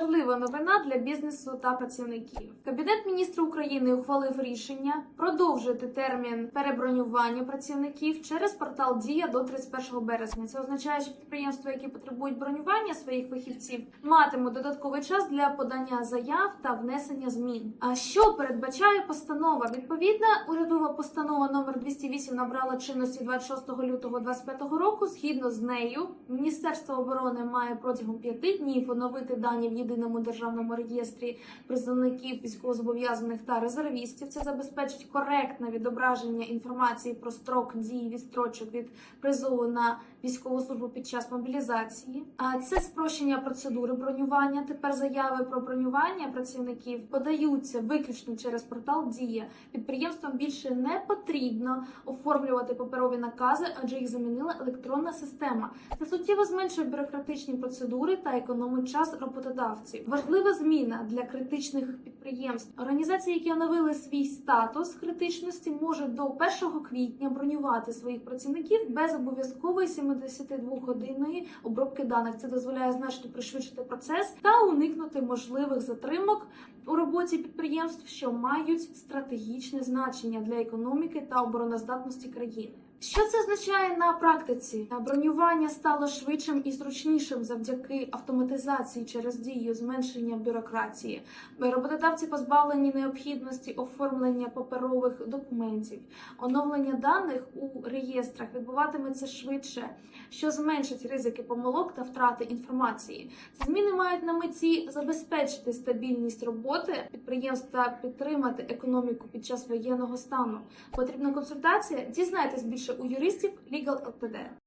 важлива новина для бізнесу та працівників. Кабінет міністрів України ухвалив рішення продовжити термін перебронювання працівників через портал Дія до 31 березня. Це означає, що підприємства, які потребують бронювання своїх фахівців, матимуть додатковий час для подання заяв та внесення змін. А що передбачає постанова? Відповідна урядова постанова номер 208 набрала чинності 26 лютого 2025 року. Згідно з нею, Міністерство оборони має протягом п'яти днів оновити дані в єдиному державному реєстрі призовників військовозобов'язаних та резервістів. Це забезпечить коректне відображення інформації про строк дії відстрочок від призову на військову службу під час мобілізації. А це спрощення процедури бронювання. Тепер заяви про бронювання працівників подаються виключно через портал Дія. Підприємствам більше не потрібно оформлювати паперові накази, адже їх замінила електронна система. Це суттєво зменшує бюрократичні процедури та економить час роботодавців. Важлива зміна для критичних підприємств. Організації, які оновили свій статус критичності, можуть до 1 квітня бронювати своїх працівників без обов'язкової 72-годинної обробки даних. Це дозволяє значно пришвидшити процес та уникнути можливих затримок у роботі підприємств, що мають стратегічне значення для економіки та обороноздатності країни. Що це означає на практиці? Бронювання стало швидшим і зручнішим завдяки автоматизації через дію зменшення бюрократії. Роботодавці позбавлені необхідності оформлення паперових документів, оновлення даних у реєстрах відбуватиметься швидше, що зменшить ризики помилок та втрати інформації. Ці зміни мають на меті забезпечити стабільність роботи підприємств та підтримати економіку під час воєнного стану. Потрібна консультація? Дізнайтесь більше у юристів Legal LTD.